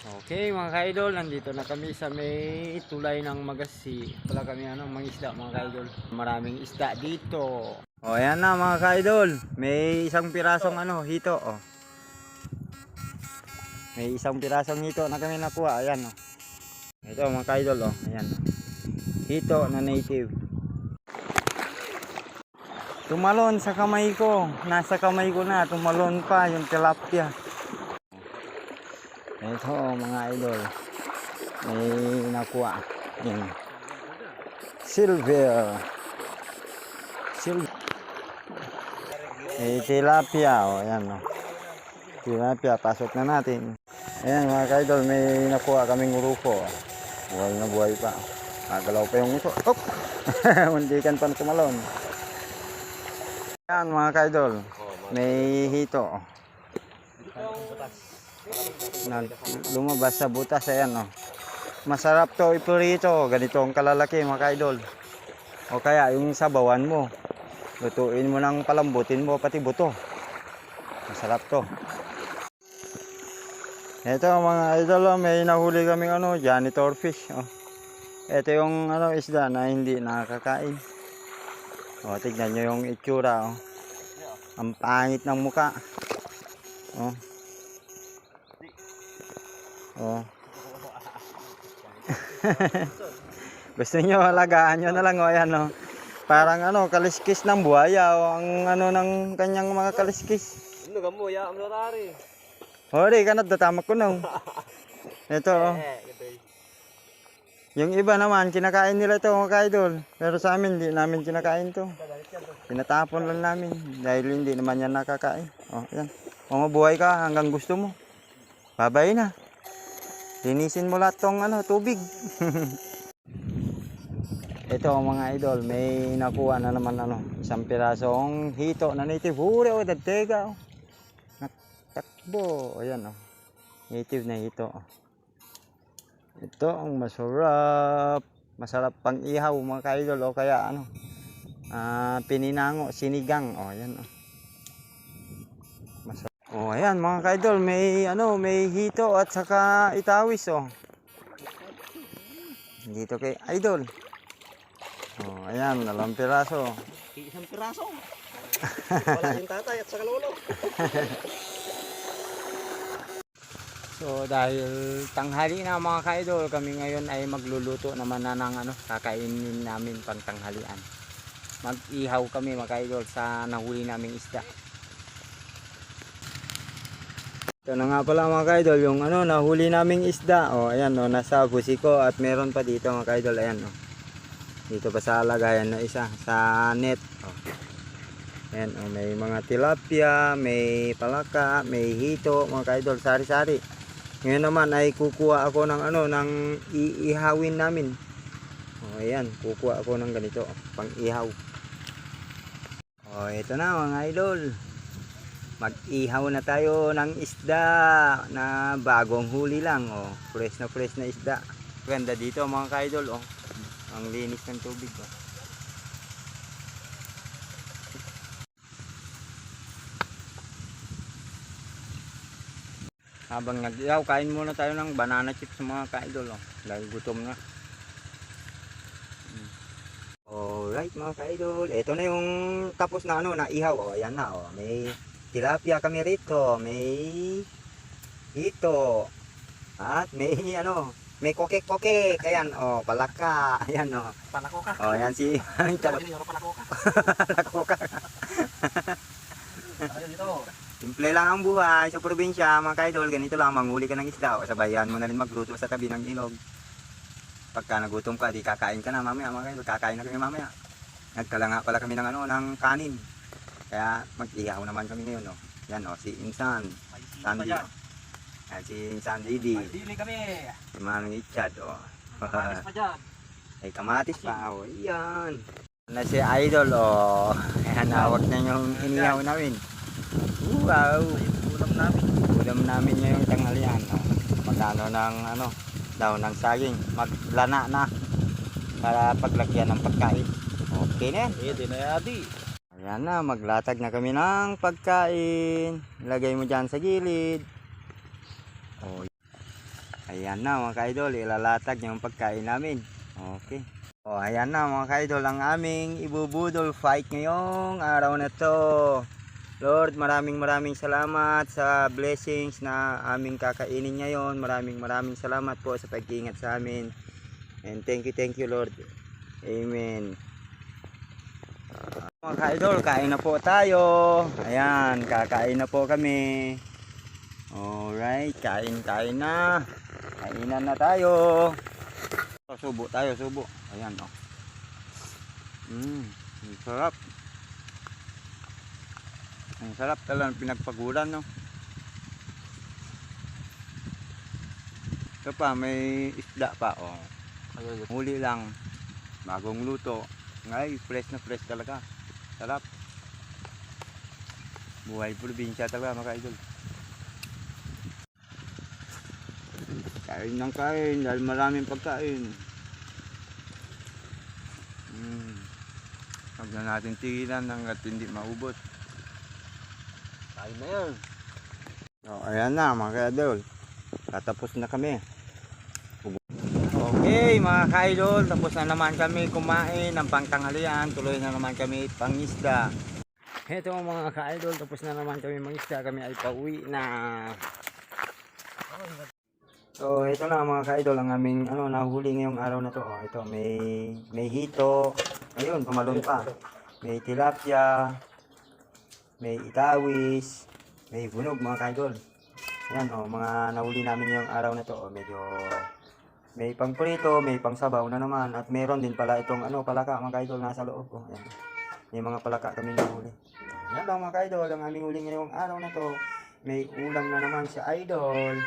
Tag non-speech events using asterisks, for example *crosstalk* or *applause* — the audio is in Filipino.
Okay mga ka-idol, nandito na kami sa may tulay ng Magasi. Wala kami ano, mga isda mga ka-idol. Maraming isda dito. O ayan na mga ka-idol, may isang pirasong ano, hito oh. May isang pirasong hito na kami nakuha, ayan oh. Ito mga ka-idol oh, ayan. Hito na native. Tumalon sa kamay ko, nasa kamay ko na, tumalon pa yung tilapia. Ito mga idol. May nakuha. Yan. Silver. Silver. Eh, tilapia. O, yan o. Tilapia. Pasok na natin. Ayan mga kaidol. May nakuha kaming uruko. Buhay na buhay pa. Nagalaw pa yung uso. Oh! *laughs* Mundikan pa na tumalon. Ayan mga kaidol. May hito. Na lumabas sa butas ayan oh. Masarap to iprito, ganito ang kalalaki mga kaidol. O kaya yung sabawan mo. Lutuin mo ng palambutin mo pati buto. Masarap to. Ito mga idol, oh, may nahuli kaming ano, janitor fish. Oh. Ito yung ano, isda na hindi nakakain. O, tignan nyo yung itsura. Oh. Ang pangit ng muka. Oh. Oh. *laughs* Gusto nyo alagaan nyo na lang o ayan o. Parang ano, kaliskis ng buhaya o ang ano ng kanyang mga kaliskis. Ano ka mo, ya, ang narari. Hori ka na, datamak ko nung. *laughs* Ito o. Yung iba naman, kinakain nila ito mga kaidol. Pero sa amin, hindi namin kinakain to. Pinatapon lang namin. Dahil hindi naman yan nakakain. O, yan. O, mabuhay ka hanggang gusto mo. Babay na. Linisin mo lahat tong ano, tubig. *laughs* Ito mga idol, may nakuha na naman ano, isang pirasong hito na native. Huri o, dadtega o. Natakbo. Ayan o. Native na hito. oh. Ito ang masarap. Masarap pang ihaw mga ka-idol o kaya ano. Ah, pininango, sinigang. O, ayan o. Masarap. O, ayan mga ka-idol, may ano, may hito at saka itawis o. Dito kay idol. Oh, ayan, dalawang piraso. Isang piraso. *laughs* Wala yung tatay at saka lolo. *laughs* So dahil tanghali na mga ka-idol, kami ngayon ay magluluto naman na ng ano, kakainin namin pang tanghalian. Mag-ihaw kami mga ka-idol sa nahuli naming isda. Ito na nga pala mga ka-idol, yung ano, nahuli naming isda. O, ayan o, nasa busiko at meron pa dito mga ka-idol, ayan o. Dito pa sa lagayan na isa, sa net. O. Ayan o, may mga tilapia, may palaka, may hito, mga ka-idol, sari-sari. Ngayon naman ay kukuha ako ng ano, ng iihawin namin. O ayan, kukuha ako ng ganito, pang ihaw. O ito na mga idol. Mag-ihaw na tayo ng isda na bagong huli lang. O, fresh na fresh na isda. Ganda dito mga ka-idol. O, ang linis ng tubig. O. Habang nag-ihaw, kain muna tayo ng banana chips mga ka-idol. Oh. Dahil gutom na. Alright mga ka-idol. Ito na yung tapos na ano, na ihaw. Oh, ayan na. Oh. May tilapia kami rito. May hito. At may ano, may kokek-kokek. Ayan, oh, palaka. Ayan, oh. Panako ka. Oh, ayan si Tawag niyo panako ka. Palaka. *laughs* Ayun dito. Simple lang ang buhay sa probinsya, mga kaidol. Ganito lang, manghuli ka ng isda. O sabayan mo na rin magluto sa tabi ng ilog. Pagka nagutom ka, di kakain ka na mamaya, mga kaidol. Kakain na kami mamaya. Nagtala nga pala kami ng ano, ng kanin. Kaya mag-ihaw naman kami ngayon. No? Yan o, si Insan. Sandy. Yan, si Insan Didi. Dili kami. Si Manong Ichad. O. Paris pa dyan. *laughs* Ay, kamatis pa. O, yan. Na si Idol. O. Ayan, hawak na yung inihaw namin. Wow. Ulam namin. ulam namin ngayong tanghalian. Oh. Magkano ng ano, daw ng saging. Maglana na para paglagyan ng pagkain. Okay na yan. Eh, di na yadi. Ayan na, maglatag na kami ng pagkain. Ilagay mo dyan sa gilid. Oh. Ayan na mga ka-idol, ilalatag yung pagkain namin. Okay. O ayan na mga ka-idol, ang aming ibubudol fight ngayong araw na to. Lord, maraming maraming salamat sa blessings na aming kakainin ngayon. Maraming maraming salamat po sa pag-iingat sa amin. And thank you, thank you Lord. Amen. Mga ka-idol, kain na po tayo. Ayan, kakain na po kami. Alright, kain-kain na. Kainan na tayo. Oh, subo tayo, subo. Ayan, oh. Mm, ang sarap. Ang sarap talagang pinagpaguran, no? Ito pa, may isda pa, oh. Huli lang. Bagong luto. Ngay, fresh na fresh talaga. Sarap. Buhay probinsya talaga, mga idol. Kain ng kain dahil maraming pagkain. Mm. Huwag na natin tigilan hanggat hindi maubos. Kain na yan. So, ayan na mga ka-idol. Tatapos na kami. Okay mga ka-idol, tapos na naman kami kumain ng pangtanghalian. Tuloy na naman kami pangisda. Ito mga ka-idol, tapos na naman kami mangisda. Kami ay pauwi na. So ito na mga ka-idol, ang aming ano, nahuli ngayong araw na to. Oh, ito, may, may hito. Ayun, tumalon pa. May tilapia. May itawis. May bunog mga ka-idol. Yan oh, mga nahuli namin yung araw na to. Oh, medyo may pangprito, may pangsabaw na naman. At meron din pala itong ano, palaka mga ka-idol nasa loob. Oh, yan. May mga palaka kami nahuli. Yan lang mga ka-idol, ang aming huli ngayong araw na to. May ulam na naman si Idol.